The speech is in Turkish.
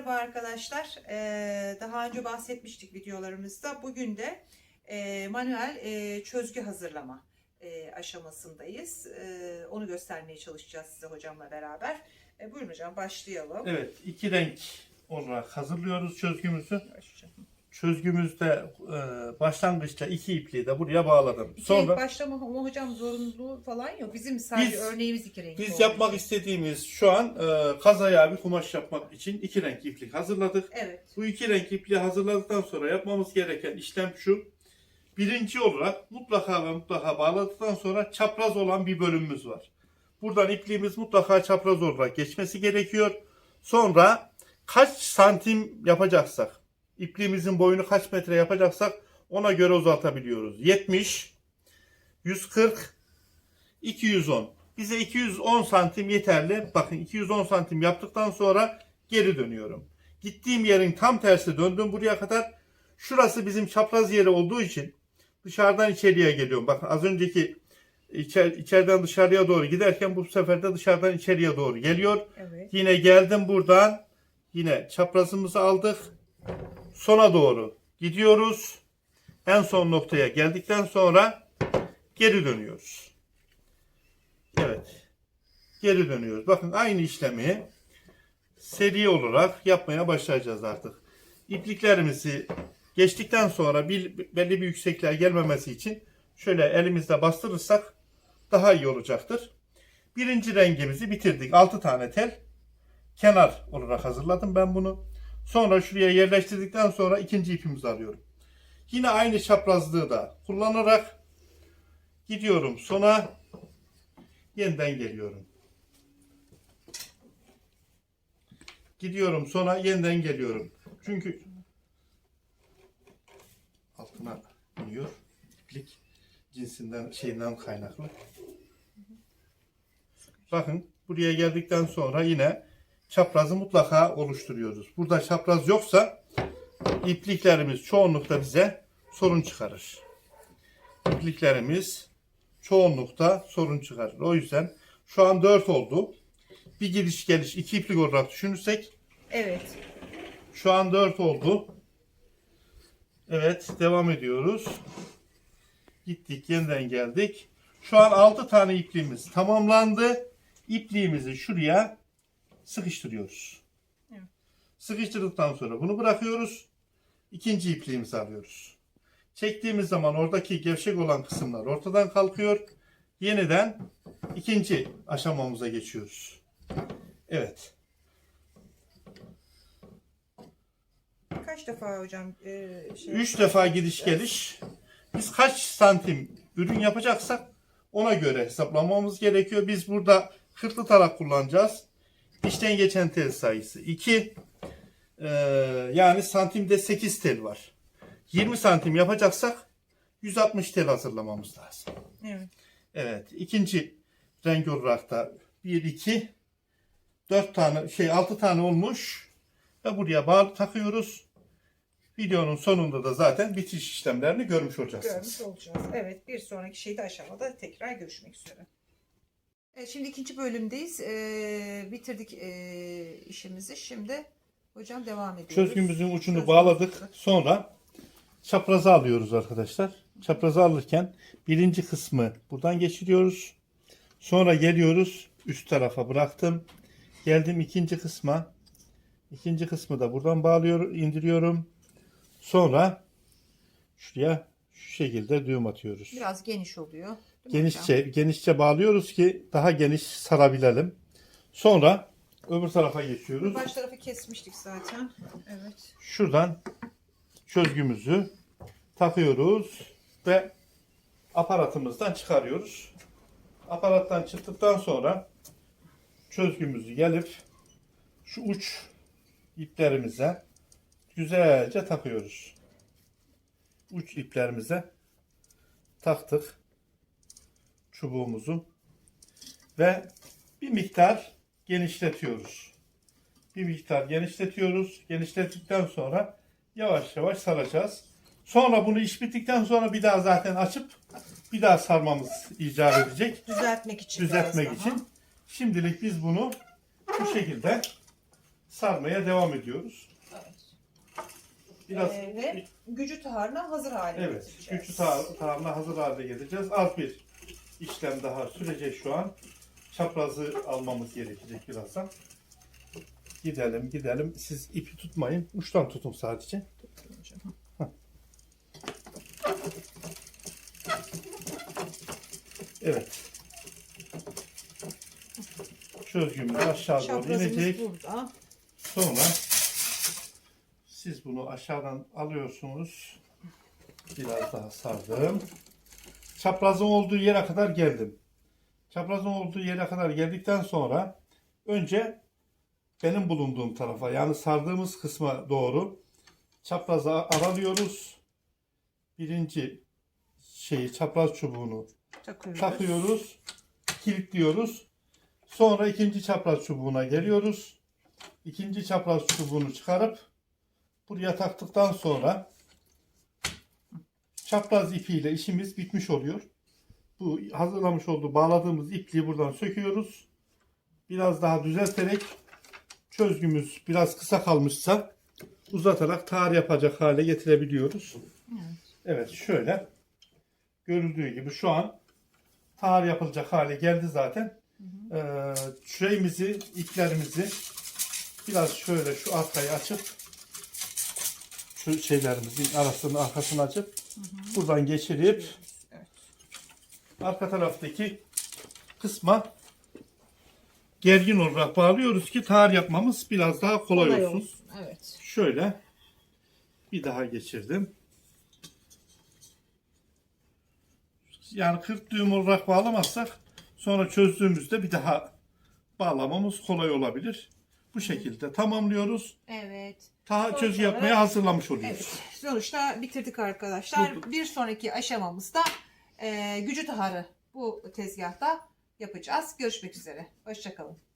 Merhaba arkadaşlar. Ee, daha önce bahsetmiştik videolarımızda. Bugün de e, manuel e, çözgü hazırlama e, aşamasındayız. E, onu göstermeye çalışacağız size hocamla beraber. E, buyurun hocam başlayalım. Evet, iki renk olarak hazırlıyoruz çözgümüzü. Başlayalım. Çözgümüzde e, başlangıçta iki ipliği de buraya bağladım. İki Sonra renk başlama ama hocam zorunluluğu falan yok. Bizim sadece Biz- örneğimiz iki renk. biz yapmak istediğimiz şu an e, kaz ayağı bir kumaş yapmak için iki renk iplik hazırladık. Evet. Bu iki renk ipliği hazırladıktan sonra yapmamız gereken işlem şu. Birinci olarak mutlaka ve mutlaka bağladıktan sonra çapraz olan bir bölümümüz var. Buradan ipliğimiz mutlaka çapraz olarak geçmesi gerekiyor. Sonra kaç santim yapacaksak, ipliğimizin boyunu kaç metre yapacaksak ona göre uzatabiliyoruz. 70, 140, 210. Bize 210 santim yeterli. Bakın 210 santim yaptıktan sonra geri dönüyorum. Gittiğim yerin tam tersi döndüm buraya kadar. Şurası bizim çapraz yeri olduğu için dışarıdan içeriye geliyorum. Bakın az önceki içer, içeriden dışarıya doğru giderken bu sefer de dışarıdan içeriye doğru geliyor. Evet. Yine geldim buradan. Yine çaprazımızı aldık. Sona doğru gidiyoruz. En son noktaya geldikten sonra geri dönüyoruz. Evet. Geri dönüyoruz. Bakın aynı işlemi seri olarak yapmaya başlayacağız artık. İpliklerimizi geçtikten sonra bir, belli bir yüksekliğe gelmemesi için şöyle elimizle bastırırsak daha iyi olacaktır. Birinci rengimizi bitirdik. 6 tane tel kenar olarak hazırladım ben bunu. Sonra şuraya yerleştirdikten sonra ikinci ipimizi alıyorum. Yine aynı çaprazlığı da kullanarak gidiyorum sona yeniden geliyorum. Gidiyorum sona yeniden geliyorum. Çünkü altına iniyor. İplik cinsinden şeyinden kaynaklı. Bakın buraya geldikten sonra yine çaprazı mutlaka oluşturuyoruz. Burada çapraz yoksa ipliklerimiz çoğunlukta bize sorun çıkarır. İpliklerimiz çoğunlukta sorun çıkarır. O yüzden şu an 4 oldu. Bir gidiş geliş iki iplik olarak düşünürsek Evet. şu an 4 oldu. Evet devam ediyoruz. Gittik yeniden geldik. Şu an 6 tane ipliğimiz tamamlandı. İpliğimizi şuraya sıkıştırıyoruz. Evet. Sıkıştırdıktan sonra bunu bırakıyoruz. İkinci ipliğimizi alıyoruz. Çektiğimiz zaman oradaki gevşek olan kısımlar ortadan kalkıyor. Yeniden ikinci aşamamıza geçiyoruz. Evet. Kaç defa hocam e, şey 3 defa gidiş geliş. Biz kaç santim ürün yapacaksak ona göre hesaplamamız gerekiyor. Biz burada kırklı tarak kullanacağız. İşten geçen tel sayısı 2. yani santimde 8 tel var. 20 santim yapacaksak 160 tel hazırlamamız lazım. Evet. Evet. ikinci renk olarak da 1, 2, 4 tane şey 6 tane olmuş. Ve buraya bağlı takıyoruz. Videonun sonunda da zaten bitiş işlemlerini görmüş olacaksınız. görmüş olacağız. Evet bir sonraki şeyde aşamada tekrar görüşmek üzere. Evet, şimdi ikinci bölümdeyiz. Ee, bitirdik ee, işimizi. Şimdi hocam devam ediyoruz. Çözgümüzün ucunu Çözgümüzü bağladık. bağladık. Sonra çapraza alıyoruz arkadaşlar. Çapraza alırken birinci kısmı buradan geçiriyoruz. Sonra geliyoruz. Üst tarafa bıraktım. Geldim ikinci kısma. İkinci kısmı da buradan bağlıyorum, indiriyorum. Sonra şuraya şu şekilde düğüm atıyoruz. Biraz geniş oluyor. Hocam? Genişçe genişçe bağlıyoruz ki daha geniş sarabilelim. Sonra öbür tarafa geçiyoruz. Baş tarafı kesmiştik zaten. Evet. Şuradan çözgümüzü takıyoruz ve aparatımızdan çıkarıyoruz. Aparattan çıktıktan sonra çözgümüzü gelip şu uç iplerimize güzelce takıyoruz. Uç iplerimize taktık çubuğumuzu ve bir miktar genişletiyoruz. Bir miktar genişletiyoruz. Genişlettikten sonra yavaş yavaş saracağız. Sonra bunu iş bittikten sonra bir daha zaten açıp bir daha sarmamız icap edecek. Düzeltmek için. Düzeltmek biraz daha. için. Şimdilik biz bunu bu şekilde sarmaya devam ediyoruz. Evet. Biraz Ee, ve gücü taharına hazır hale evet, getireceğiz. güçlü tar- tarhana hazır hale getireceğiz. Az bir işlem daha sürecek şu an. Çaprazı almamız gerekecek birazdan. Gidelim gidelim. Siz ipi tutmayın. Uçtan tutun sadece. Evet. Çözgümüz aşağı doğru Çaprazımız inecek. burada. Sonra siz bunu aşağıdan alıyorsunuz. Biraz daha sardım. Çaprazın olduğu yere kadar geldim. Çaprazın olduğu yere kadar geldikten sonra önce benim bulunduğum tarafa yani sardığımız kısma doğru çaprazı aralıyoruz. Birinci şeyi çapraz çubuğunu Takıyoruz. takıyoruz, kilitliyoruz. Sonra ikinci çapraz çubuğuna geliyoruz. İkinci çapraz çubuğunu çıkarıp buraya taktıktan sonra çapraz ipiyle işimiz bitmiş oluyor. Bu hazırlamış olduğu bağladığımız ipliği buradan söküyoruz. Biraz daha düzelterek çözgümüz biraz kısa kalmışsa uzatarak tar yapacak hale getirebiliyoruz. Evet şöyle görüldüğü gibi şu an tar yapılacak hale geldi zaten. Ee, şeyimizi, iplerimizi biraz şöyle şu arkayı açıp şu şeylerimizin arasını arkasını açıp buradan geçirip Evet. arka taraftaki kısma gergin olarak bağlıyoruz ki tar yapmamız biraz daha kolay, Kolay olsun. olsun. Evet. Şöyle bir daha geçirdim. Yani 40 düğüm olarak bağlamazsak sonra çözdüğümüzde bir daha bağlamamız kolay olabilir. Bu şekilde tamamlıyoruz. Evet. Ta çözü yapmaya hazırlamış oluyoruz. Evet. Sonuçta bitirdik arkadaşlar. Bir sonraki aşamamızda e, gücü taharı bu tezgahta yapacağız. Görüşmek üzere. Hoşçakalın.